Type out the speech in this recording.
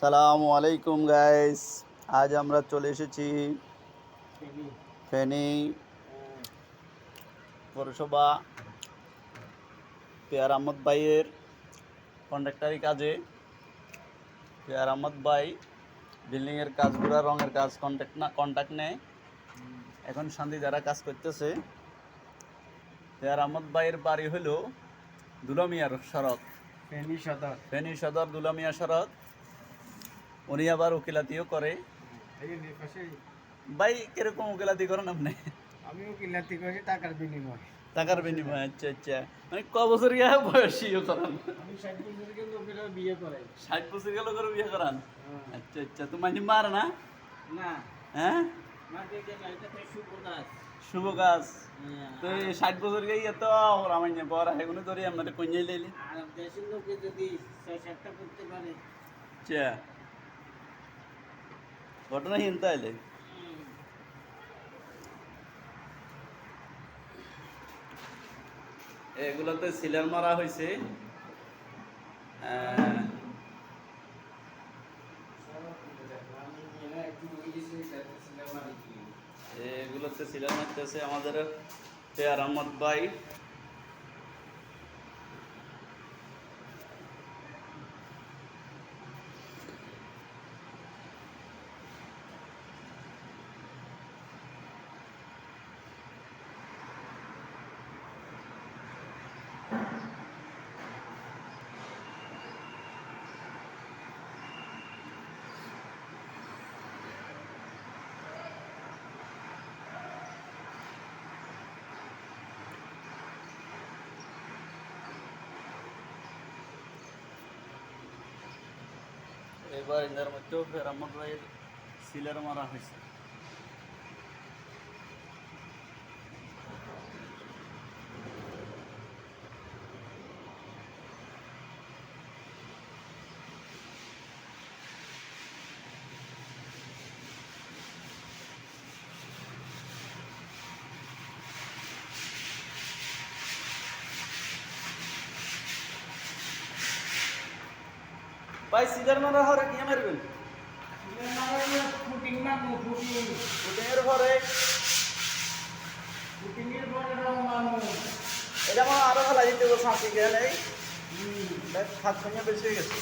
সালামু আলাইকুম গাইস আজ আমরা চলে এসেছি ফেনী পৌরসভা পেয়ার আহমদ ভাইয়ের কন্ট্রাক্টারি কাজে। পেয়ার আহমদ ভাই বিল্ডিংয়ের কাজ কাজগুলো রঙের কাজ কন্ট্যাক্ট না কন্ট্যাক্ট নেয়। এখন শান্তি যারা কাজ করতেছে। পেয়ার আহমদ ভাইয়ের বাড়ি হলো দুলামিয়ার সড়ক। ফেনী সদর। ফেনী সদর দুলামিয়া সড়ক। উনি আবার উকিলাতিও করে। ভাই কীরকম উকিলাতি করেন আপনি? আমিও কিলাতি করি টাকার বিনিময়। টাকার বিনিময়ে আচ্ছা আচ্ছা। মানে ক বছর গিয়ে বয়সীও করান? আমি ষাট বছর কিন্তু লোকেরা বিয়ে করে ষাট বছর গেল করে বিয়ে করান? আচ্ছা আচ্ছা। তো মানে মার না? না। হ্যাঁ? শুভ কাজ। কাজ। তো ষাট বছর গিয়ে এত আমার বড় এগুলো ধরে আপনাদের কন্যাই লাইলি? দেশের লোকে যদি ছয় সাতটা করতে পারে। আচ্ছা। ঘটনা হিনতে আইলে এগুলোতে সিলার মারা হয়েছে এগুলোতে সিলার মারতেছে আমাদের পেয়ার আহমদ ভাই। এবার এদের মধ্যেও ফের আমার সিলার মারা হয়েছে। ভাই সিলার মারা হরে কি মারবেন? ফুটিং মারবো ফুটিং। ফুটিংয়ের পরে ফুটিং এর পরে রং মারবো এটা আমার আরও ভালো দিতে সাথে গেলে। খাদ সঙ্গে বেশি হয়ে গেছে।